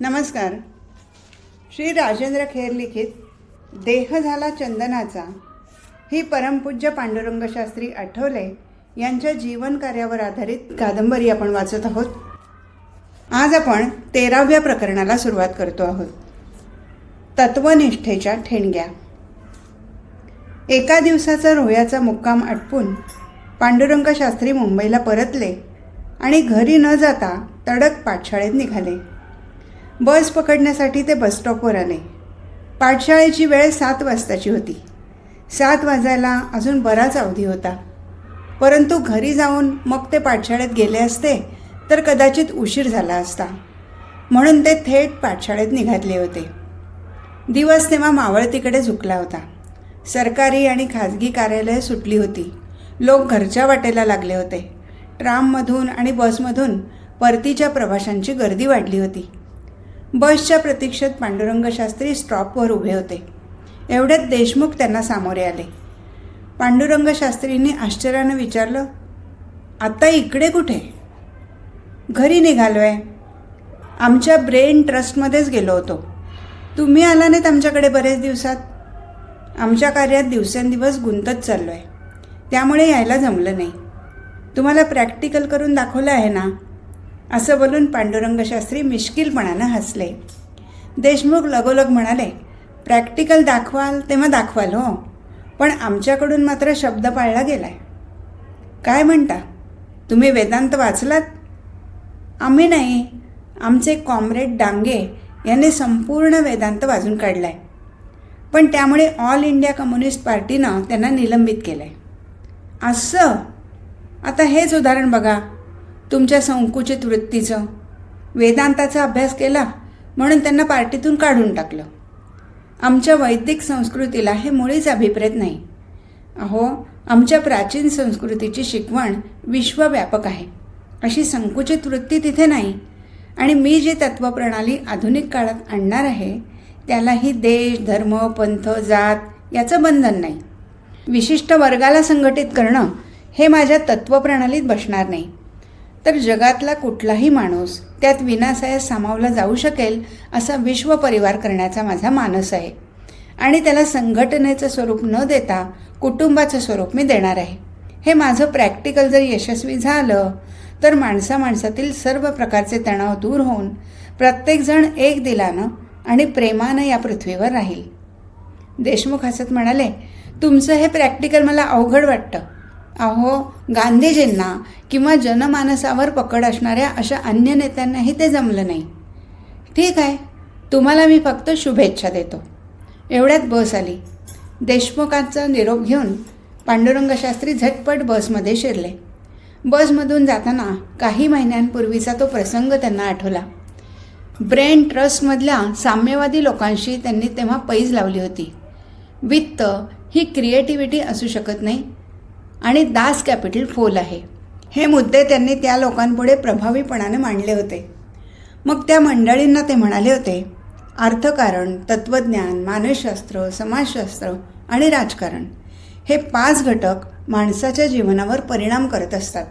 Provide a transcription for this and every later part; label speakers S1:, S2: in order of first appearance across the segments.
S1: नमस्कार. श्री राजेंद्र खेर लिखित देह झाला चंदनाचा. ही परमपूज्य पांडुरंगशास्त्री आठवले यांच्या जीवन कार्यावर आधारित कादंबरी आपण वाचत आहोत. आज आपण तेराव्या प्रकरणाला सुरुवात करतो आहोत. तत्वनिष्ठेच्या ठेणग्या. एका दिवसाचा रोह्याचा मुक्काम आटपून पांडुरंगशास्त्री मुंबईला परतले आणि घरी न जाता तडक पाठशाळेत निघाले. बस पकडण्यासाठी ते बसस्टॉपवर आले. पाठशाळेची वेळ सात वाजताची होती. सात वाजायला अजून बराच अवधी होता. परंतु घरी जाऊन मग ते पाठशाळेत गेले असते तर कदाचित उशीर झाला असता. म्हणून ते थेट पाठशाळेत निघातले होते. दिवस तेव्हा मावळतीकडे झुकला होता. सरकारी आणि खाजगी कार्यालयं सुटली होती. लोक घरच्या वाटेला लागले होते. ट्राममधून आणि बसमधून परतीच्या प्रवाशांची गर्दी वाढली होती. बसच्या प्रतीक्षेत पांडुरंग शास्त्री स्टॉपवर उभे होते. एवढ्यात देशमुख त्यांना सामोरे आले. पांडुरंग शास्त्रींनी आश्चर्यानं विचारलं आता इकडे कुठे? घरी निघालो आहे आमच्या ब्रेन ट्रस्टमध्येच गेलो होतो. तुम्ही आला नाहीत आमच्याकडे बरेच दिवसात. आमच्या कार्यात दिवसेंदिवस गुंतत चाललो आहे त्यामुळे यायला जमलं नाही. तुम्हाला प्रॅक्टिकल करून दाखवलं आहे ना? असं बोलून पांडुरंगशास्त्री मिश्किलपणानं हसले. देशमुख लगोलग म्हणाले प्रॅक्टिकल दाखवाल तेव्हा दाखवाल हो पण आमच्याकडून मात्र शब्द पाळला गेलाय. काय म्हणता? तुम्ही वेदांत वाचलात? आम्ही नाही आमचे कॉम्रेड डांगे यांनी संपूर्ण वेदांत वाजून काढला आहे पण त्यामुळे ऑल इंडिया कम्युनिस्ट पार्टीनं त्यांना निलंबित केलं आहे असं? आता हेच उदाहरण बघा. तुमच्या संकुचित वृत्तीचं. वेदांताचा अभ्यास केला म्हणून त्यांना पार्टीतून काढून टाकलं. आमच्या वैदिक संस्कृतीला हे मुळीच अभिप्रेत नाही. अहो आमच्या प्राचीन संस्कृतीची शिकवण विश्वव्यापक आहे. अशी संकुचित वृत्ती तिथे नाही. आणि मी जी तत्वप्रणाली आधुनिक काळात आणणार आहे त्यालाही देश धर्म पंथ जात याचं बंधन नाही. विशिष्ट वर्गाला संघटित करणं हे माझ्या तत्वप्रणालीत बसणार नाही. तर जगातला कुठलाही माणूस त्यात विनासायास सामावला जाऊ शकेल असा विश्व परिवार करण्याचा माझा मानस आहे. आणि त्याला संघटनेचं स्वरूप न देता कुटुंबाचं स्वरूप मी देणार आहे. हे माझं प्रॅक्टिकल जर यशस्वी झालं तर माणसा माणसातील सर्व प्रकारचे तणाव दूर होऊन प्रत्येकजण एक दिलानं आणि प्रेमानं या पृथ्वीवर राहील. देशमुख हसत म्हणाले तुमचं हे प्रॅक्टिकल मला अवघड वाटतं. अहो गांधीजींना किंवा जनमानसावर पकड असणाऱ्या अशा अन्य नेत्यांनाही ते जमलं नाही. ठीक आहे तुम्हाला मी फक्त शुभेच्छा देतो. एवढ्यात बस आली. देशमुखांचा निरोप घेऊन पांडुरंगशास्त्री झटपट बसमध्ये शिरले. बसमधून जाताना काही महिन्यांपूर्वीचा तो प्रसंग त्यांना आठवला. ब्रेन ट्रस्टमधल्या साम्यवादी लोकांशी त्यांनी तेव्हा पैज लावली होती. वित्त ही क्रिएटिव्हिटी असू शकत नाही आणि दास कॅपिटल फोल आहे. हे मुद्दे त्यांनी त्या लोकांपुढे प्रभावीपणाने मांडले होते. मग त्या मंडळींना ते म्हणाले होते अर्थकारण तत्त्वज्ञान मानसशास्त्र समाजशास्त्र आणि राजकारण हे पाच घटक माणसाच्या जीवनावर परिणाम करत असतात.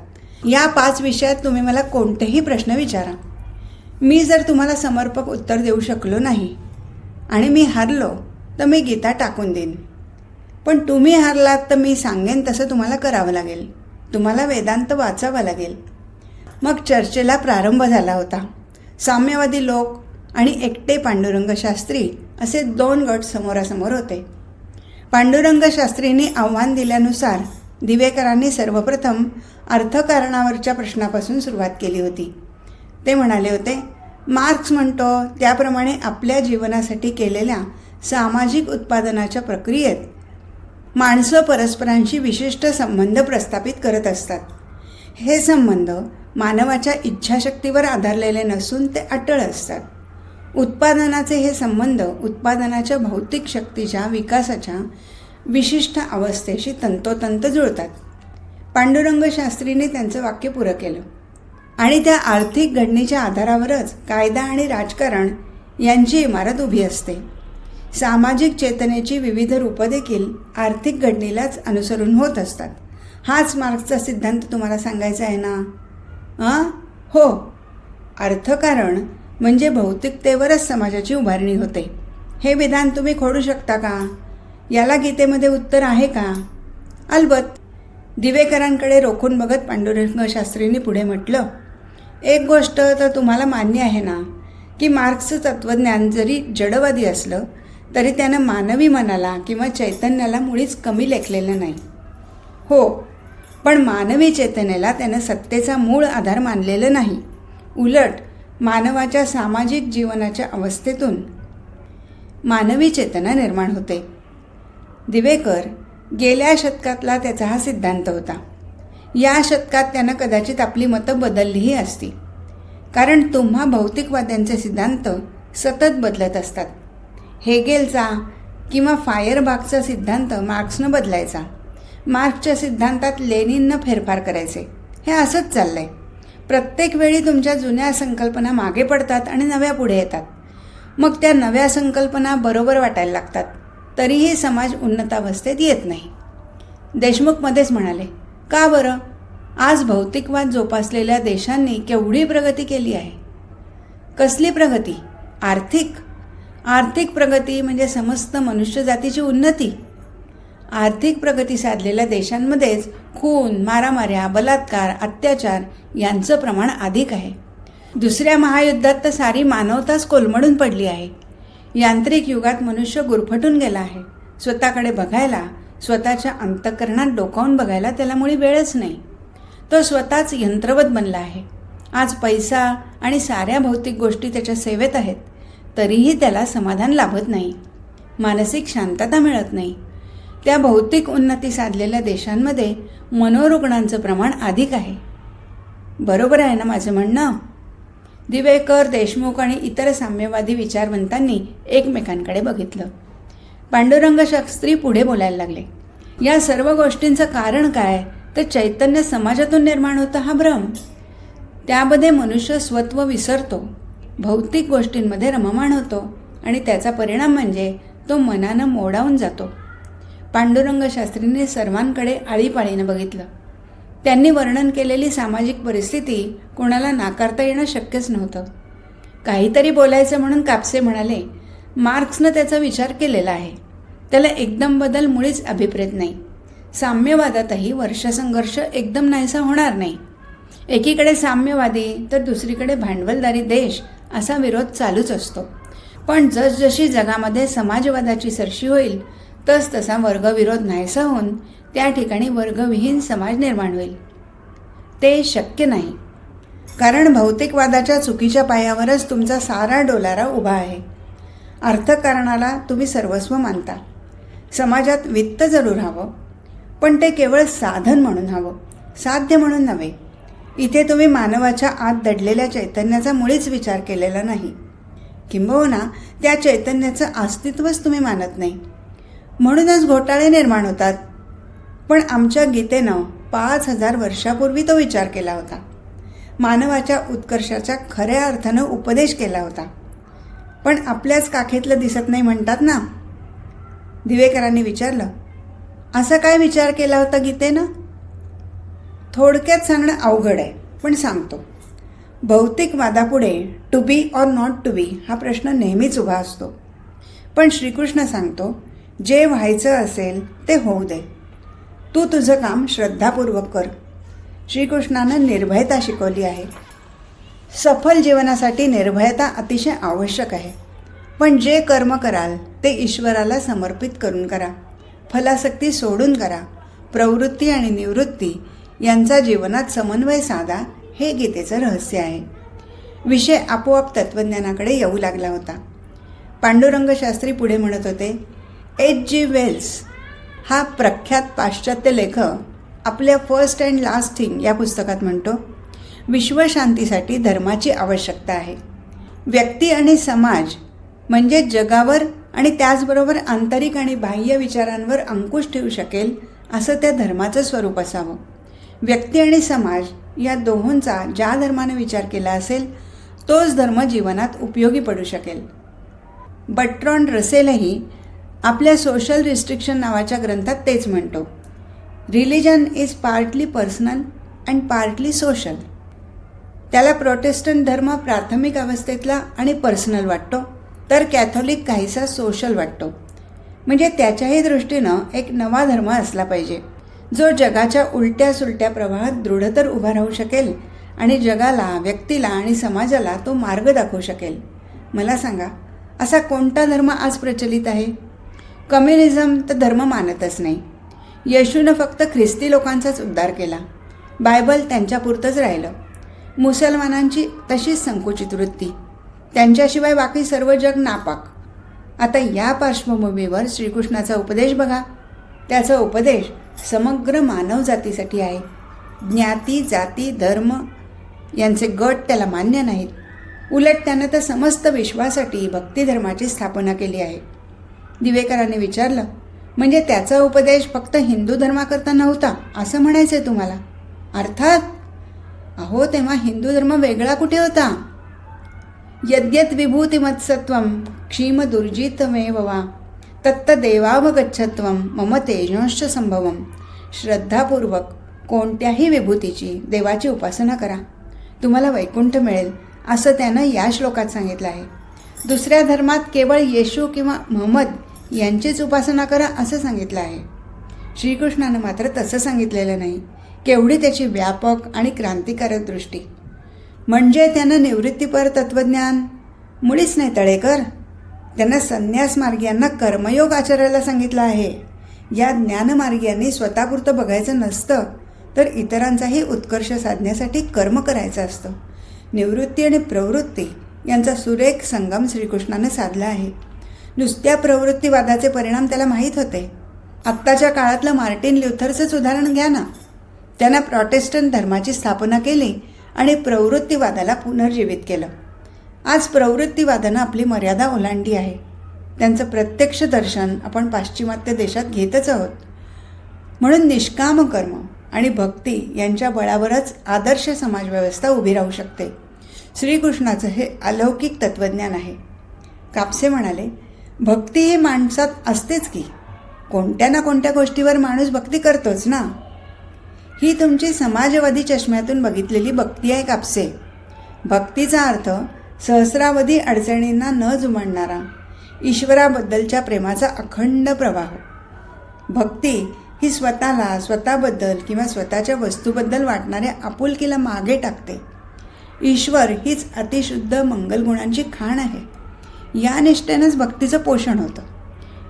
S1: या पाच विषयात तुम्ही मला कोणतेही प्रश्न विचारा. मी जर तुम्हाला समर्पक उत्तर देऊ शकलो नाही आणि मी हारलो तर मी गीता टाकून देईन. पण तुम्ही हारलात तर मी सांगेन तसं तुम्हाला करावं लागेल. तुम्हाला वेदांत वाचावा लागेल. मग चर्चेला प्रारंभ झाला होता. साम्यवादी लोक आणि एकटे पांडुरंग शास्त्री असे दोन गट समोरासमोर होते. पांडुरंग शास्त्रींनी आव्हान दिल्यानुसार दिवेकरांनी सर्वप्रथम अर्थकारणावरच्या प्रश्नापासून सुरुवात केली होती. ते म्हणाले होते मार्क्स म्हणतो त्याप्रमाणे आपल्या जीवनासाठी केलेल्या सामाजिक उत्पादनाच्या प्रक्रियेत माणसं परस्परांशी विशिष्ट संबंध प्रस्थापित करत असतात. हे संबंध मानवाच्या इच्छाशक्तीवर आधारलेले नसून ते अटळ असतात. उत्पादनाचे हे संबंध उत्पादनाच्या भौतिक शक्तीच्या विकासाच्या विशिष्ट अवस्थेशी तंतोतंत जुळतात. पांडुरंग शास्त्रीने त्यांचं वाक्य पुरं केलं. आणि त्या आर्थिक घडणीच्या आधारावरच कायदा आणि राजकारण यांची इमारत उभी असते. सामाजिक चेतनेची विविध रूपं देखील आर्थिक घडणीलाच अनुसरून होत असतात. हाच मार्क्सचा सिद्धांत तुम्हाला सांगायचा आहे ना? हां. हो अर्थकारण म्हणजे भौतिकतेवरच समाजाची उभारणी होते. हे विधान तुम्ही खोडू शकता का? याला गीतेमध्ये उत्तर आहे का? अलबत दिवेकरांकडे रोखून बघत पांडुरंग शास्त्रींनी पुढे म्हटलं एक गोष्ट तर तुम्हाला मान्य आहे ना की मार्क्सचं तत्त्वज्ञान जरी जडवादी असलं तरी त्यानं मानवी मनाला किंवा चैतन्याला मुळीच कमी लेखलेलं नाही. हो पण मानवी चैतन्याला त्यानं सत्तेचा मूळ आधार मानलेलं नाही. उलट मानवाच्या सामाजिक जीवनाच्या अवस्थेतून मानवी चेतना निर्माण होते. दिवेकर गेल्या शतकातला त्याचा हा सिद्धांत होता. या शतकात त्यानं कदाचित आपली मतं बदललीही असती. कारण तुम्हा भौतिकवाद्यांचे सिद्धांत सतत बदलत असतात. हेगेलचा किंवा फायरबागचा सिद्धांत मार्क्सनं बदलायचा. मार्क्सच्या सिद्धांतात लेनिननं फेरफार करायचे. हे असंच चाललं आहे प्रत्येक वेळी तुमच्या जुन्या संकल्पना मागे पडतात आणि नव्या पुढे येतात. मग त्या नव्या संकल्पना बरोबर वाटायला लागतात. तरीही समाज उन्नतावस्थेत येत नाही. देशमुखमध्येच म्हणाले का बरं? आज भौतिकवाद जोपासलेल्या देशांनी केवढी प्रगती केली आहे? कसली प्रगती? आर्थिक? आर्थिक प्रगती म्हणजे समस्त मनुष्यजातीची उन्नती. आर्थिक प्रगती साधलेल्या देशांमध्येच खून मारामाऱ्या बलात्कार अत्याचार यांचं प्रमाण अधिक आहे. दुसऱ्या महायुद्धात तर सारी मानवताच कोलमडून पडली आहे. यांत्रिक युगात मनुष्य गुरफटून गेला आहे. स्वतःकडे बघायला स्वतःच्या अंतकरणात डोकावून बघायला त्याला मुळी वेळच नाही. तो स्वतःच यंत्रवत बनला आहे. आज पैसा आणि साऱ्या भौतिक गोष्टी त्याच्या सेवेत आहेत. तरीही त्याला समाधान लाभत नाही. मानसिक शांतता मिळत नाही. त्या भौतिक उन्नती साधलेल्या देशांमध्ये मनोरुग्णांचं प्रमाण अधिक आहे. बरोबर आहे ना माझं म्हणणं? दिवेकर देशमुख आणि इतर साम्यवादी विचारवंतांनी एकमेकांकडे बघितलं. पांडुरंग शास्त्री पुढे बोलायला लागले. या सर्व गोष्टींचं कारण काय? तर चैतन्य समाजातून निर्माण होतं हा भ्रम. त्यामध्ये मनुष्य स्वत्व विसरतो. भौतिक गोष्टींमध्ये रममाण होतो आणि त्याचा परिणाम म्हणजे तो मनानं मोडावून जातो. पांडुरंग शास्त्रींनी सर्वांकडे आळीपाळीनं बघितलं. त्यांनी वर्णन केलेली सामाजिक परिस्थिती कोणाला नाकारता येणं शक्यच नव्हतं. काहीतरी बोलायचं म्हणून कापसे म्हणाले मार्क्सनं त्याचा विचार केलेला आहे. त्याला एकदम बदल मुळीच अभिप्रेत नाही. साम्यवादातही वर्षसंघर्ष एकदम नाहीसा होणार नाही. एकीकडे साम्यवादी तर दुसरीकडे भांडवलदारी देश असा विरोध चालूच असतो. पण जसजशी जगामध्ये समाजवादाची सरशी होईल तस तसा वर्गविरोध नाहीसा होऊन त्या ठिकाणी वर्गविहीन समाज निर्माण होईल. ते शक्य नाही. कारण भौतिकवादाच्या चुकीच्या पायावरच तुमचा सारा डोलारा उभा आहे. अर्थकारणाला तुम्ही सर्वस्व मानता. समाजात वित्त जरूर हवं. पण ते केवळ साधन म्हणून हवं. साध्य म्हणून नव्हे. इथे तुम्ही मानवाच्या आत दडलेल्या चैतन्याचा मुळीच विचार केलेला नाही. किंबहुना त्या चैतन्याचं अस्तित्वच तुम्ही मानत नाही. म्हणूनच घोटाळे निर्माण होतात. पण आमच्या गीतेनं पाच हजार वर्षापूर्वी तो विचार केला होता. मानवाच्या उत्कर्षाच्या खऱ्या अर्थानं उपदेश केला होता. पण आपल्याच काखेतलं दिसत नाही म्हणतात ना? दिवेकरांनी विचारलं असा काय विचार केला होता गीतेनं? थोडक्यात सांगणं अवघड आहे पण सांगतो. भौतिक वादापुढे to be or not to be हा प्रश्न नेहमीच उभा असतो. पण श्रीकृष्ण सांगतो जे व्हायचं असेल ते होऊ दे. तू तुझं काम श्रद्धापूर्वक कर. श्रीकृष्णानं निर्भयता शिकवली आहे. सफल जीवनासाठी निर्भयता अतिशय आवश्यक आहे. पण जे कर्म कराल ते ईश्वराला समर्पित करून करा. फलासक्ती सोडून करा. प्रवृत्ती आणि निवृत्ती यांचा जीवनात समन्वय साधा हे गीतेचं रहस्य आहे. विषय आपोआप तत्त्वज्ञानाकडे येऊ लागला होता. पांडुरंग शास्त्री पुढे म्हणत होते एच. जी. वेल्स हा प्रख्यात पाश्चात्य लेखक आपल्या फर्स्ट अँड लास्ट थिंग या पुस्तकात म्हणतो. विश्वशांतीसाठी धर्माची आवश्यकता आहे. व्यक्ती आणि समाज म्हणजे जगावर आणि त्याचबरोबर आंतरिक आणि बाह्य विचारांवर अंकुश ठेवू शकेल असं त्या धर्माचं स्वरूप असावं. व्यक्ती आणि समाज या दोहोंचा ज्या धर्माने विचार केला असेल तोच धर्म जीवनात उपयोगी पडू शकेल. बट्रॉन रसेलही आपल्या सोशल रिस्ट्रिक्शन नावाच्या ग्रंथात तेच म्हणतो. Religion is partly personal and partly social. त्याला प्रोटेस्टंट धर्म प्राथमिक अवस्थेतला आणि पर्सनल वाटतो तर कॅथोलिक काहीसा सोशल वाटतो. म्हणजे त्याच्याही दृष्टीनं एक नवा धर्म असला पाहिजे. जो जगाच्या उलट्या सुलट्या प्रवाहात दृढतर उभा राहू शकेल आणि जगाला व्यक्तीला आणि समाजाला तो मार्ग दाखवू शकेल. मला सांगा असा कोणता धर्म आज प्रचलित आहे? कम्युनिझम तर धर्म मानतच नाही. येशूनं फक्त ख्रिस्ती लोकांचाच उद्धार केला. बायबल त्यांच्यापुरतंच राहिलं. मुसलमानांची तशीच संकुचित वृत्ती. त्यांच्याशिवाय बाकी सर्व जग नापाक. आता या पार्श्वभूमीवर श्रीकृष्णाचा उपदेश बघा. त्याचा उपदेश समग्र मानवजातीसाठी आहे. ज्ञाती जाती धर्म यांचे गट त्याला मान्य नाहीत. उलट त्यानं तर समस्त विश्वासाठी भक्तिधर्माची स्थापना केली आहे. दिवेकरांनी विचारलं म्हणजे त्याचा उपदेश फक्त हिंदू धर्माकरता नव्हता असं म्हणायचंय तुम्हाला? अर्थात? अहो तेव्हा हिंदू धर्म वेगळा कुठे होता? यद्यत विभूतिमत्सत्वम क्षीम दुर्जितमेव वा तत्तदेवावगच्छत्व मम तेजोंश संभवम श्रद्धापूर्वक कोणत्याही विभूतीची देवाची उपासना करा. तुम्हाला वैकुंठ मिळेल असं त्यानं या श्लोकात सांगितलं आहे. दुसऱ्या धर्मात केवळ येशू किंवा महम्मद यांचीच उपासना करा असं सांगितलं आहे. श्रीकृष्णानं मात्र तसं सांगितलेलं नाही. केवढी त्याची व्यापक आणि क्रांतिकारक दृष्टी. म्हणजे त्यानं निवृत्तीपर तत्त्वज्ञान मुळीच नाही तळेकर. त्यांना संन्यास मार्गियांना कर्मयोग आचरायला सांगितलं आहे. या ज्ञानमार्गियांनी स्वतःपुरतं बघायचं नसतं तर इतरांचाही उत्कर्ष साधण्यासाठी कर्म करायचं असतं. निवृत्ती आणि प्रवृत्ती यांचा सुरेख संगम श्रीकृष्णाने साधला आहे. नुसत्या प्रवृत्तीवादाचे परिणाम त्याला माहीत होते. आत्ताच्या काळातलं मार्टिन ल्युथरचंच उदाहरण घ्या ना. त्यानं प्रॉटेस्टंट धर्माची स्थापना केली आणि प्रवृत्तीवादाला पुनर्जीवित केलं. आज प्रवृत्तीवादानं आपली मर्यादा ओलांडली आहे. त्यांचं प्रत्यक्ष दर्शन आपण पाश्चिमात्य देशात घेतच आहोत. म्हणून निष्काम कर्म आणि भक्ती यांच्या बळावरच आदर्श समाजव्यवस्था उभी राहू शकते. श्रीकृष्णाचं हे अलौकिक तत्त्वज्ञान आहे. कापसे म्हणाले भक्ती हे माणसात असतेच की? कोणत्या ना कोणत्या गोष्टीवर माणूस भक्ती करतोच ना? ही तुमची समाजवादी चष्म्यातून बघितलेली भक्ती आहे कापसे. भक्तीचा अर्थ सहस्रावधी अडचणींना न जुमानणारा ईश्वराबद्दलच्या प्रेमाचा अखंड प्रवाह. भक्ती ही स्वतःला स्वतःबद्दल किंवा स्वतःच्या वस्तूबद्दल वाटणाऱ्या आपुलकीला मागे टाकते. ईश्वर हीच अतिशुद्ध मंगलगुणांची खाण आहे. या निष्ठेनंच भक्तीचं पोषण होतं.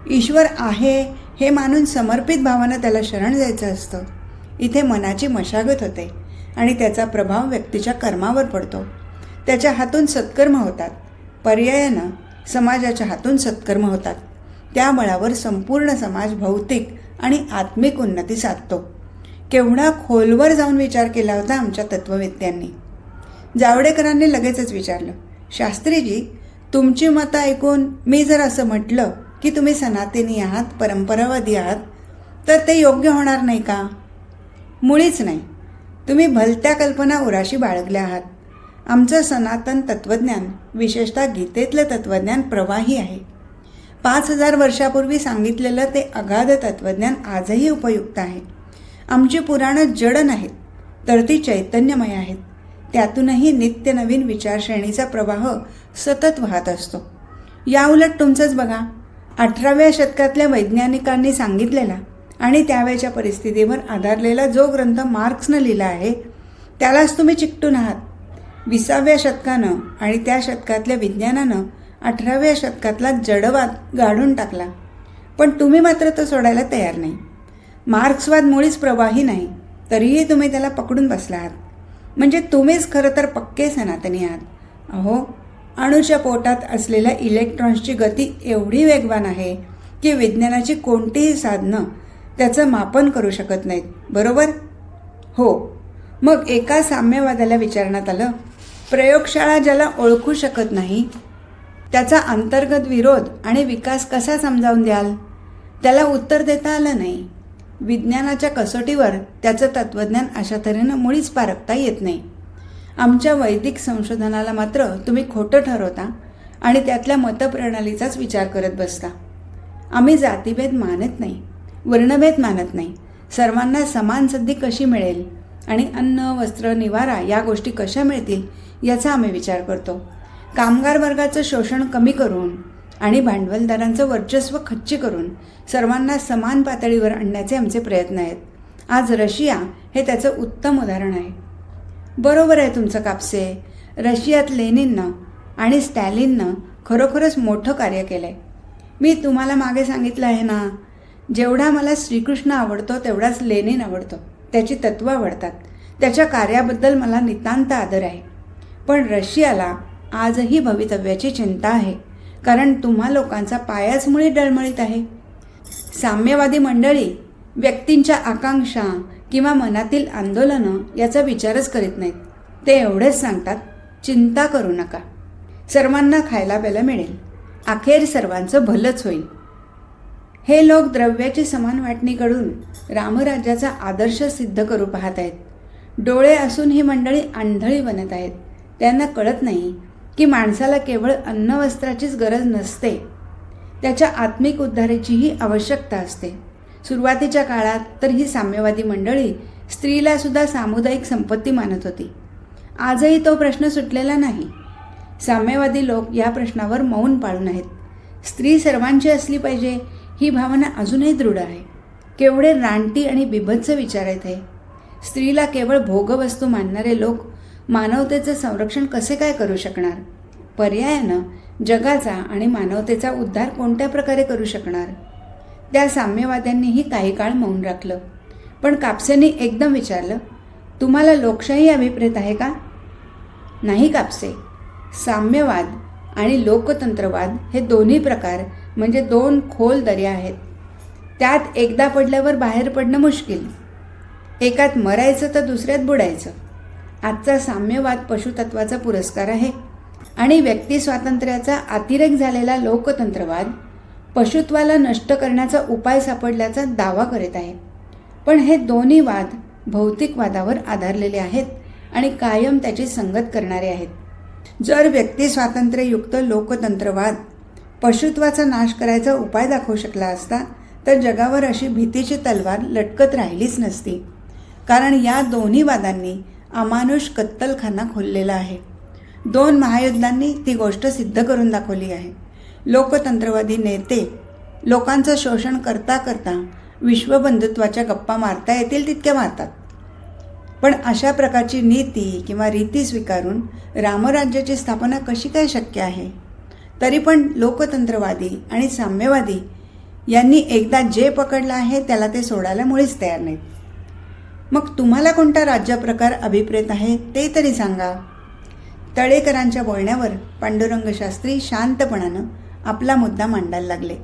S1: ईश्वर आहे हे मानून समर्पित भावानं त्याला शरण जायचं असतं. इथे मनाची मशागत होते आणि त्याचा प्रभाव व्यक्तीच्या कर्मावर पडतो. त्याच्या हातून सत्कर्म होतात. पर्यायानं समाजाच्या हातून सत्कर्म होतात. त्या बळावर संपूर्ण समाज भौतिक आणि आत्मिक उन्नती साधतो. केवढा खोलवर जाऊन विचार केला होता आमच्या तत्त्ववेत्यांनी जावडेकरांनी लगेचच विचारलं शास्त्रीजी तुमची मतं ऐकून मी जर असं म्हटलं की तुम्ही सनातनी आहात परंपरावादी आहात तर ते योग्य होणार नाही का? मुळीच नाही. तुम्ही भलत्या कल्पना उराशी बाळगल्या आहात. आमचं सनातन तत्त्वज्ञान विशेषतः गीतेतलं तत्त्वज्ञान प्रवाही आहे. पाच हजार वर्षापूर्वी सांगितलेलं ते अगाध तत्त्वज्ञान आजही उपयुक्त आहे. आमची पुराणं जड नाहीत तर ती चैतन्यमय आहेत. त्यातूनही नित्य नवीन विचारश्रेणीचा प्रवाह सतत वाहत असतो. याउलट तुमचंच बघा. अठराव्या शतकातल्या वैज्ञानिकांनी सांगितलेला आणि त्यावेळच्या परिस्थितीवर आधारलेला जो ग्रंथ मार्क्सनं लिहिला आहे त्यालाच तुम्ही चिकटून आहात. विसाव्या शतकानं आणि त्या शतकातल्या विज्ञानानं अठराव्या शतकातला जडवाद गाढून टाकला. पण तुम्ही मात्र तो सोडायला तयार नाही. मार्क्सवाद मुळीच प्रवाही नाही तरीही तुम्ही त्याला पकडून बसला आहात. म्हणजे तुम्हीच खरं तर पक्के सनातनी आहात. अहो अणूच्या पोटात असलेल्या इलेक्ट्रॉन्सची गती एवढी वेगवान आहे की विज्ञानाची कोणतीही साधनं त्याचं मापन करू शकत नाहीत. बरोबर? हो. मग एका साम्यवादाला विचारण्यात आलं प्रयोगशाळा ज्याला ओळखू शकत नाही त्याचा अंतर्गत विरोध आणि विकास कसा समजावून द्याल? त्याला उत्तर देता आलं नाही. विज्ञानाच्या कसोटीवर त्याचं तत्त्वज्ञान अशा तऱ्हेनं मुळीच पारखता येत नाही. आमच्या वैदिक संशोधनाला मात्र तुम्ही खोटं ठरवता आणि त्यातल्या मतप्रणालीचाच विचार करत बसता. आम्ही जातीभेद मानत नाही वर्णभेद मानत नाही. सर्वांना समान संधी कशी मिळेल? आणि अन्न वस्त्र निवारा या गोष्टी कशा मिळतील याचा आम्ही विचार करतो. कामगार वर्गाचं शोषण कमी करून आणि भांडवलदारांचं वर्चस्व खच्ची करून सर्वांना समान पातळीवर आणण्याचे आमचे प्रयत्न आहेत. आज रशिया हे त्याचं उत्तम उदाहरण आहे. बरोबर आहे तुमचं कापसे. रशियात लेनिननं आणि स्टॅलिननं खरोखरच मोठं कार्य केलं आहे मी तुम्हाला मागे सांगितलं आहे ना जेवढा मला श्रीकृष्ण आवडतो तेवढाच लेनिन आवडतो. त्याची तत्त्व आवडतात. त्याच्या कार्याबद्दल मला नितांत आदर आहे. पण रशियाला आजही भवितव्याची चिंता आहे कारण तुम्हा लोकांचा पायाच मुळी डळमळीत आहे. साम्यवादी मंडळी व्यक्तींच्या आकांक्षा किंवा मनातील आंदोलनं याचा विचारच करीत नाहीत. ते एवढेच सांगतात चिंता करू नका. सर्वांना खायला प्यायला मिळेल. अखेर सर्वांचं भलंच होईल. हे लोक द्रव्याची समान वाटणी करून रामराज्याचा आदर्श सिद्ध करू पाहत आहेत. डोळे असून ही मंडळी आंधळी बनत आहेत. त्यांना कळत नाही की माणसाला केवळ अन्न वस्त्राचीच गरज नसते. त्याच्या आत्मिक उद्धाराचीही आवश्यकता असते. सुरुवातीच्या काळात तर ही साम्यवादी मंडळी स्त्रीला सुद्धा सामुदायिक संपत्ती मानत होती. आजही तो प्रश्न सुटलेला नाही. साम्यवादी लोक या प्रश्नावर मौन पाळून आहेत. स्त्री सर्वांची असली पाहिजे ही भावना अजूनही दृढ आहे. केवढे रानटी आणि बिभत्स विचार आहेत हे. स्त्रीला केवळ भोगवस्तू मानणारे लोक मानवतेचं संरक्षण कसे काय करू शकणार? पर्यायानं जगाचा आणि मानवतेचा उद्धार कोणत्या प्रकारे करू शकणार? त्या साम्यवाद्यांनीही काही काळ मौन राखलं. पण कापसेंनी एकदम विचारलं तुम्हाला लोकशाही अभिप्रेत आहे का? नाही कापसे. साम्यवाद आणि लोकतंत्रवाद हे दोन्ही प्रकार म्हणजे दोन खोल दर्या आहेत. त्यात एकदा पडल्यावर बाहेर पडणं मुश्किल. एकात मरायचं तर दुसऱ्यात बुडायचं. आजचा साम्यवाद पशुतत्वाचा पुरस्कार आहे. आणि व्यक्ती स्वातंत्र्याचा अतिरेक झालेला लोकतंत्रवाद पशुत्वाला नष्ट करण्याचा उपाय सापडल्याचा दावा करीत आहे. पण हे दोन्ही वाद भौतिकवादावर आधारलेले आहेत आणि कायम त्याची संगत करणारे आहेत. जर व्यक्ती स्वातंत्र्ययुक्त लोकतंत्रवाद पशुत्वाचा नाश करायचा उपाय दाखवू शकला असता तर जगावर अशी भीतीची तलवार लटकत राहिलीच नसती. कारण या दोन्ही वादांनी अमानुष कत्तलखाना खोललेला आहे. दोन महायुद्धांनी ती गोष्ट सिद्ध करून दाखवली आहे. लोकतंत्रवादी नेते लोकांचं शोषण करता करता विश्वबंधुत्वाच्या गप्पा मारता येतील तितक्या मारतात. पण अशा प्रकारची नीती किंवा रीती स्वीकारून रामराज्याची स्थापना कशी काय शक्य आहे? तरी पण लोकतंत्रवादी आणि साम्यवादी यांनी एकदा जे पकडलं आहे त्याला ते सोडायला मुळीच तयार नाहीत. मग तुम्हाला कोणता राज्यप्रकार अभिप्रेत आहे ते तरी सांगा. तळेकरांच्या बोलण्यावर पांडुरंग शास्त्री शांतपणानं आपला मुद्दा मांडायला लागले.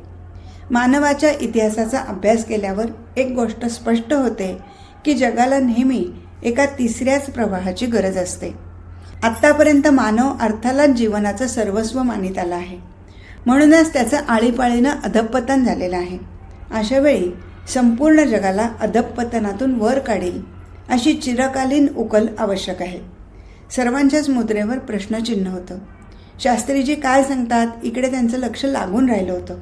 S1: मानवाच्या इतिहासाचा अभ्यास केल्यावर एक गोष्ट स्पष्ट होते की जगाला नेहमी एका तिसऱ्याच प्रवाहाची गरज असते. आत्तापर्यंत मानव अर्थालाच जीवनाचं सर्वस्व मानित आला आहे. म्हणूनच त्याचं आळीपाळीनं अधपतन झालेलं आहे. अशावेळी संपूर्ण जगाला अधपतनातून वर काढेल अशी चिरकालीन उकल आवश्यक आहे. सर्वांच्याच मुद्रेवर प्रश्नचिन्ह होतं. शास्त्रीजी काय सांगतात? इकडे त्यांचं लक्ष लागून राहिलं होतं.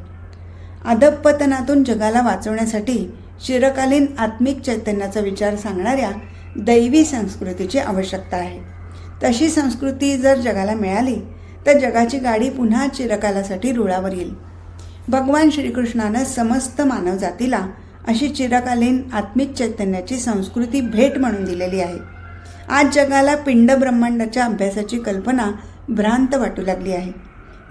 S1: अधपतनातून जगाला वाचवण्यासाठी चिरकालीन आत्मिक चैतन्याचा विचार सांगणाऱ्या दैवी संस्कृतीची आवश्यकता आहे. तशी संस्कृती जर जगाला मिळाली तर जगाची गाडी पुन्हा चिरकालासाठी रुळावर येईल. भगवान श्रीकृष्णानं समस्त मानवजातीला अशी चिरकालीन आत्मिक चैतन्याची संस्कृती भेट म्हणून दिलेली आहे. आज जगाला पिंड ब्रह्मांडाच्या अभ्यासाची कल्पना भ्रांत वाटू लागली आहे.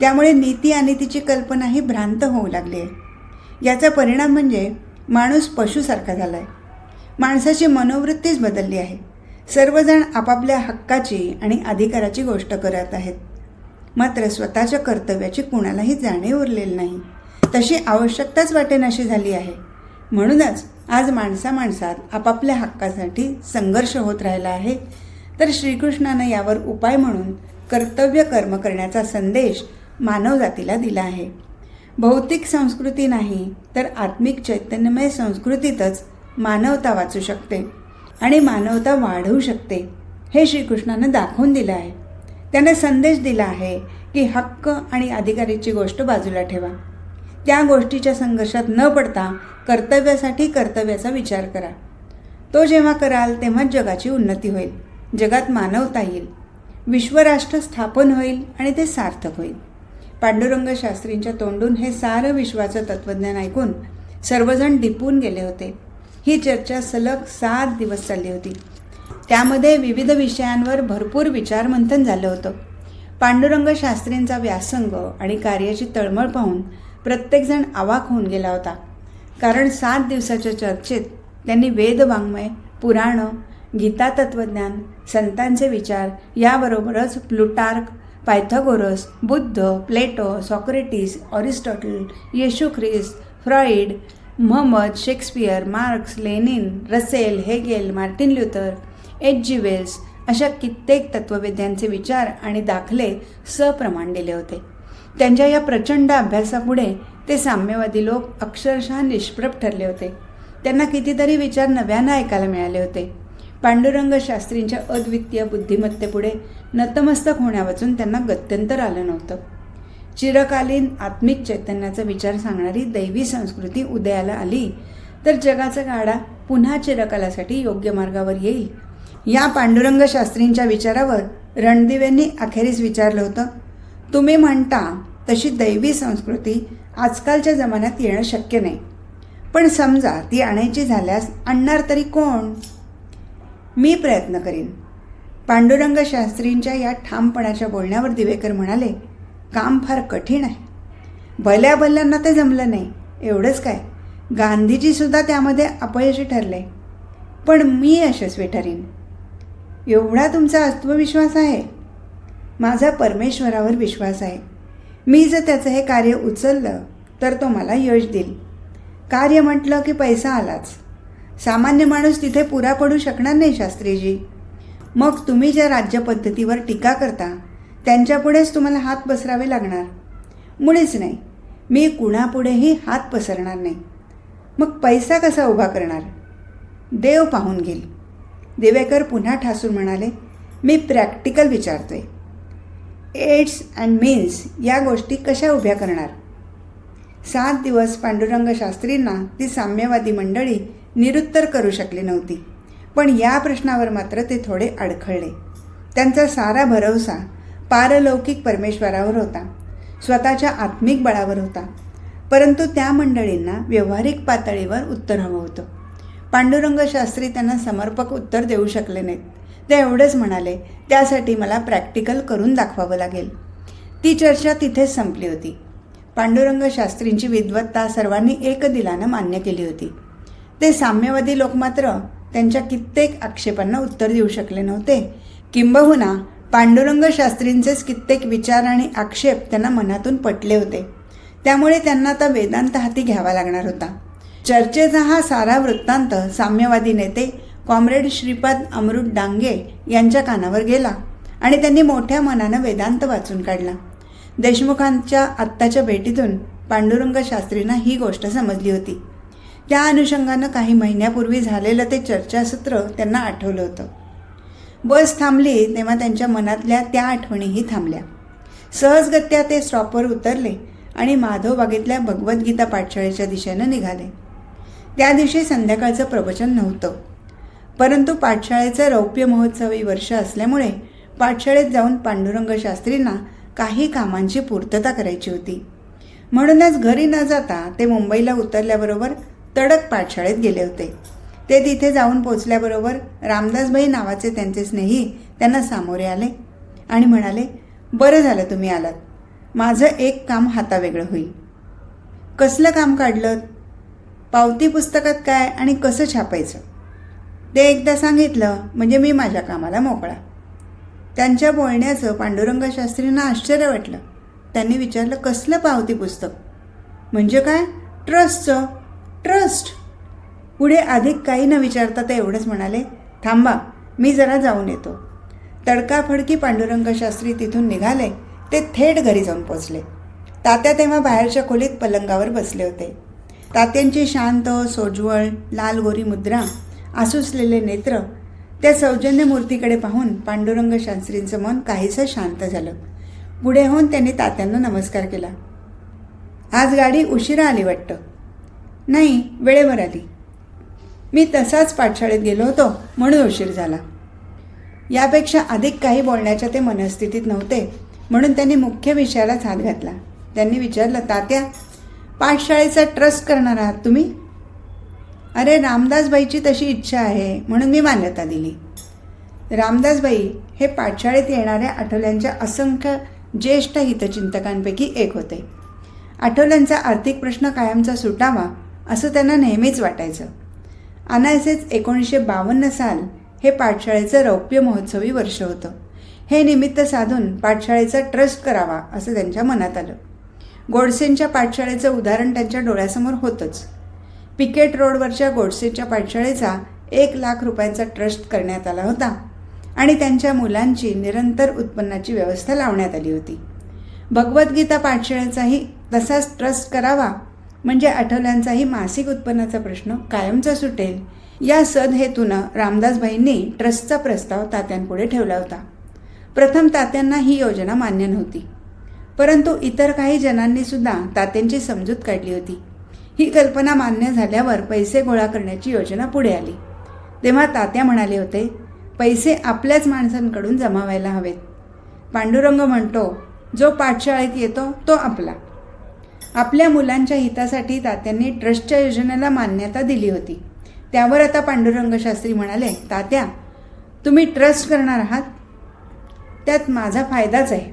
S1: त्यामुळे नीती आणि तिची कल्पनाही भ्रांत होऊ लागली आहे. याचा परिणाम म्हणजे माणूस पशुसारखा झाला आहे माणसाची मनोवृत्तीच बदलली आहे. सर्वजण आपापल्या हक्काची आणि अधिकाराची गोष्ट करत आहेत. मात्र स्वतःच्या कर्तव्याची कुणालाही जाणीव उरलेली नाही. तशी आवश्यकताच वाटेनाशी झाली आहे. म्हणूनच आज माणसा माणसात आपापल्या हक्कासाठी संघर्ष होत राहिला आहे. तर श्रीकृष्णानं यावर उपाय म्हणून कर्तव्य कर्म करण्याचा संदेश मानवजातीला दिला आहे. भौतिक संस्कृती नाही तर आत्मिक चैतन्यमय संस्कृतीतच मानवता वाचू शकते. आणि मानवता वाढवू शकते. हे श्रीकृष्णानं दाखवून दिलं आहे. त्याने संदेश दिला आहे की हक्क आणि अधिकारीची गोष्ट बाजूला ठेवा. त्या गोष्टीच्या संघर्षात न पडता कर्तव्यासाठी कर्तव्याचा विचार करा. तो जेव्हा कराल तेव्हाच जगाची उन्नती होईल. जगात मानवता येईल. विश्वराष्ट्र स्थापन होईल आणि ते सार्थक होईल. पांडुरंग शास्त्रींच्या तोंडून हे सारं विश्वाचं तत्त्वज्ञान ऐकून सर्वजण दिपून गेले होते. ही चर्चा सलग सात दिवस चालली होती. त्यामध्ये विविध विषयांवर भरपूर विचारमंथन झालं होतं. पांडुरंग शास्त्रींचा व्यासंग आणि कार्याची तळमळ पाहून प्रत्येकजण आवाक होऊन गेला होता. कारण सात दिवसाच्या चर्चेत त्यांनी वेदवाङ्मय पुराणं गीता तत्त्वज्ञान संतांचे विचार याबरोबरच Plutarch Pythagoras Buddha Plato Socrates Aristotle येशू ख्रिस्त Freud Mohammed Shakespeare Marx Lenin Russell Hegel Martin Luther H G Wells अशा कित्येक तत्त्ववेद्यांचे विचार आणि दाखले सप्रमाण दिले होते. त्यांच्या या प्रचंड अभ्यासापुढे ते साम्यवादी लोक अक्षरशः निष्प्रभ ठरले होते. त्यांना कितीतरी विचार नव्यानं ऐकायला मिळाले होते. पांडुरंग शास्त्रींच्या अद्वितीय बुद्धिमत्तेपुढे नतमस्तक होण्यावाचून त्यांना गत्यंतर आलं नव्हतं. चिरकालीन आत्मिक चैतन्याचा विचार सांगणारी दैवी संस्कृती उदयाला आली तर जगाचा गाडा पुन्हा चिरकालासाठी योग्य मार्गावर येईल. या पांडुरंग शास्त्रींच्या विचारावर रणदिवेंनी अखेरीस विचारलं होतं तुम्ही म्हणता तशी दैवी संस्कृती आजकालच्या जमान्यात येणं शक्य नाही पण समजा ती आणायची झाल्यास आणणार तरी कोण? मी प्रयत्न करीन. पांडुरंग शास्त्रींच्या या ठामपणाच्या बोलण्यावर दिवेकर म्हणाले काम फार कठीण आहे. भल्या भल्यांना ते जमलं नाही. एवढंच काय? गांधीजीसुद्धा त्यामध्ये अपयशी ठरले. पण मी यशस्वी ठरीन. एवढा तुमचा आत्मविश्वास आहे? माझा परमेश्वरावर विश्वास आहे. मी जर त्याचं हे कार्य उचललं तर तो मला यश देईल. कार्य म्हटलं की पैसा आलाच. सामान्य माणूस तिथे पुरा पडू शकणार नाही शास्त्रीजी. मग तुम्ही ज्या राज्यपद्धतीवर टीका करता त्यांच्यापुढेच तुम्हाला हात पसरावे लागणार. मुळीच नाही. मी कुणापुढेही हात पसरणार नाही. मग पैसा कसा उभा करणार? देव पाहून घेईल. दिवेकर पुन्हा ठासून म्हणाले मी प्रॅक्टिकल विचारतोय. एड्स अँड मीन्स या गोष्टी कशा उभ्या करणार? सात दिवस पांडुरंग शास्त्रींना ती साम्यवादी मंडळी निरुत्तर करू शकली नव्हती पण या प्रश्नावर मात्र ते थोडे अडखळले. त्यांचा सारा भरवसा पारलौकिक परमेश्वरावर होता. स्वतःच्या आत्मिक बळावर होता. परंतु त्या मंडळींना व्यावहारिक पातळीवर उत्तर हवं होतं. पांडुरंग शास्त्री त्यांना समर्पक उत्तर देऊ शकले नाहीत. ते एवढेच म्हणाले त्यासाठी मला प्रॅक्टिकल करून दाखवावं लागेल. ती चर्चा तिथेच संपली होती. पांडुरंग शास्त्रींची विद्वत्ता सर्वांनी एक दिलानं मान्य केली होती. ते साम्यवादी लोक मात्र त्यांच्या कित्येक आक्षेपांना उत्तर देऊ शकले नव्हते. किंबहुना पांडुरंग शास्त्रींचेच कित्येक विचार आणि आक्षेप त्यांना मनातून पटले होते. त्यामुळे त्यांना आता वेदांत हाती घ्यावा लागणार होता. चर्चेचा हा सारा वृत्तांत साम्यवादी नेते कॉम्रेड श्रीपाद अमृत डांगे यांच्या कानावर गेला आणि त्यांनी मोठ्या मनानं वेदांत वाचून काढला. देशमुखांच्या आत्ताच्या भेटीतून पांडुरंग शास्त्रींना ही गोष्ट समजली होती. त्या अनुषंगानं काही महिन्यापूर्वी झालेलं ते चर्चासत्र त्यांना आठवलं होतं. बस थांबली तेव्हा त्यांच्या मनातल्या त्या आठवणीही थांबल्या. सहजगत्या ते स्टॉपवर उतरले आणि माधव बागेतल्या भगवद्गीता पाठशाळेच्या दिशेनं निघाले. त्या दिवशी संध्याकाळचं प्रवचन नव्हतं. परंतु पाठशाळेचं रौप्य महोत्सवी वर्ष असल्यामुळे पाठशाळेत जाऊन पांडुरंग शास्त्रींना काही कामांची पूर्तता करायची होती. म्हणूनच घरी न जाता ते मुंबईला उतरल्याबरोबर तडक पाठशाळेत गेले होते. ते तिथे जाऊन पोचल्याबरोबर रामदासभाई नावाचे त्यांचे स्नेही त्यांना सामोरे आले आणि म्हणाले बरं झालं तुम्ही आलात. माझं एक काम हातावेगळं होईल. कसलं काम काढलं? पावती पुस्तकात काय आणि कसं छापायचं? ते एकदा सांगितलं म्हणजे मी माझ्या कामाला मोकळा. त्यांच्या बोलण्याचं पांडुरंग शास्त्रींना आश्चर्य वाटलं. त्यांनी विचारलं कसलं पावती पुस्तक? म्हणजे काय? ट्रस्टचं. ट्रस्ट? पुढे अधिक काही न विचारता ते एवढंच म्हणाले थांबा मी जरा जाऊन येतो. तडकाफडकी पांडुरंग शास्त्री तिथून निघाले ते थेट घरी जाऊन पोचले. तात्या तेव्हा बाहेरच्या खोलीत पलंगावर बसले होते. तात्यांची शांत सोज्वळ लाल गोरी मुद्रा आसुसलेले नेत्र त्या सौजन्य मूर्तीकडे पाहून पांडुरंग शास्त्रींचं मन काहीसं शांत झालं. पुढे होऊन त्यांनी तात्यांना नमस्कार केला. आज गाडी उशिरा आली वाटतं. नाही वेळेवर आली. मी तसाच पाठशाळेत गेलो होतो म्हणून उशीर झाला. यापेक्षा अधिक काही बोलण्याच्या ते मनस्थितीत नव्हते म्हणून त्यांनी मुख्य विषयालाच हात घातला. त्यांनी विचारलं तात्या पाठशाळेचा ट्रस्ट करणार आहात तुम्ही? अरे रामदासबाईची तशी इच्छा आहे म्हणून मी मान्यता दिली. रामदासबाई हे पाठशाळेत येणाऱ्या आठवल्यांच्या असंख्य ज्येष्ठ हितचिंतकांपैकी एक होते. आठवल्यांचा आर्थिक प्रश्न कायमचा सुटावा असं त्यांना नेहमीच वाटायचं. अनायसेच एकोणीसशे बावन्न साल हे पाठशाळेचं रौप्य महोत्सवी वर्ष होतं. हे निमित्त साधून पाठशाळेचा ट्रस्ट करावा असं त्यांच्या मनात आलं. गोडसेंच्या पाठशाळेचं उदाहरण त्यांच्या डोळ्यासमोर होतंच. पिकेट रोडवरच्या गोडसेच्या पाठशाळेचा एक लाख रुपयांचा ट्रस्ट करण्यात आला होता आणि त्यांच्या मुलांची निरंतर उत्पन्नाची व्यवस्था लावण्यात आली होती. भगवद्गीता पाठशाळेचाही तसाच ट्रस्ट करावा म्हणजे आठवल्यांचाही मासिक उत्पन्नाचा प्रश्न कायमचा सुटेल. या सदहेतूनं रामदासभाईंनी ट्रस्टचा प्रस्ताव तात्यांपुढे ठेवला होता. प्रथम तात्यांना ही योजना मान्य नव्हती. परंतु इतर काही जणांनीसुद्धा तात्यांची समजूत काढली होती. ही कल्पना मान्य झाल्यावर पैसे गोळा करण्याची योजना पुढे आली. तेव्हा तात्या म्हणाले होते पैसे आपल्याच माणसांकडून जमावायला हवेत. पांडुरंग म्हणतो जो पाठशाळेत येतो तो आपला. आपल्या मुलांच्या हितासाठी तात्यांनी ट्रस्टच्या योजनेला मान्यता दिली होती. त्यावर आता पांडुरंग शास्त्री म्हणाले तात्या तुम्ही ट्रस्ट करणार आहात. त्यात माझा फायदाच आहे.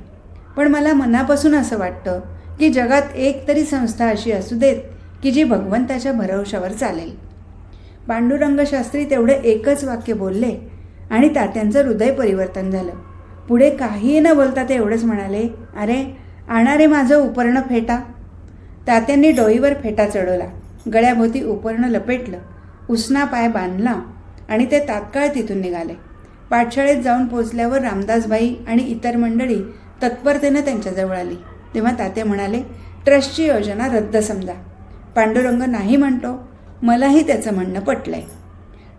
S1: पण मला मनापासून असं वाटतं की जगात एक तरी संस्था अशी असू देत की जी भगवंताच्या भरवशावर चालेल. पांडुरंग शास्त्री तेवढं एकच वाक्य बोलले आणि तात्यांचं हृदय परिवर्तन झालं. पुढे काहीही न बोलता ते एवढंच म्हणाले अरे आणा माझं उपर्ण फेटा. तात्यांनी डोईवर फेटा चढवला. गळ्याभोवती उपरणं लपेटलं. उसना पाय बांधला आणि ते तात्काळ तिथून निघाले. पाठशाळेत जाऊन पोचल्यावर रामदासबाई आणि इतर मंडळी तत्परतेनं त्यांच्याजवळ आली. तेव्हा तात्या म्हणाले ट्रस्टची योजना रद्द समजा. पांडुरंग नाही म्हणतो मलाही त्याचं म्हणणं पटलंय.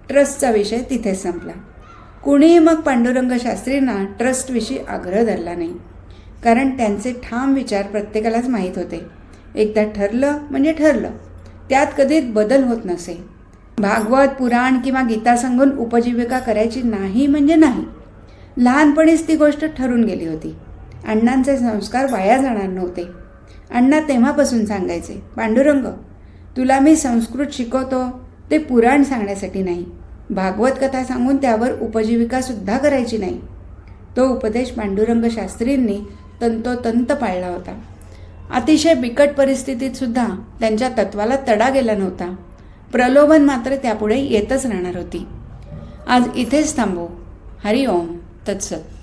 S1: ट्रस्टचा विषय तिथेच संपला. कुणीही मग पांडुरंग शास्त्रींना ट्रस्टविषयी आग्रह धरला नाही. कारण त्यांचे ठाम विचार प्रत्येकालाच माहीत होते. एकदा ठरलं म्हणजे ठरलं. त्यात कधीच बदल होत नसे. भागवत पुराण किंवा गीता सांगून उपजीविका करायची नाही म्हणजे नाही. लहानपणीच ती गोष्ट ठरून गेली होती. अण्णांचे संस्कार वाया जाणार नव्हते. अण्णा तेव्हापासून सांगायचे पांडुरंग तुला मी संस्कृत शिकवतो ते पुराण सांगण्यासाठी नाही. भागवत कथा सांगून त्यावर उपजीविकासुद्धा करायची नाही. तो उपदेश पांडुरंग शास्त्रींनी तंतोतंत पाळला होता. अतिशय बिकट परिस्थितीत सुद्धा त्यांच्या तत्वाला तडा गेला नव्हता. प्रलोभन मात्र त्यापुढे येतच राहणार होती. आज इथेच थांबू. हरिओम तत्सत.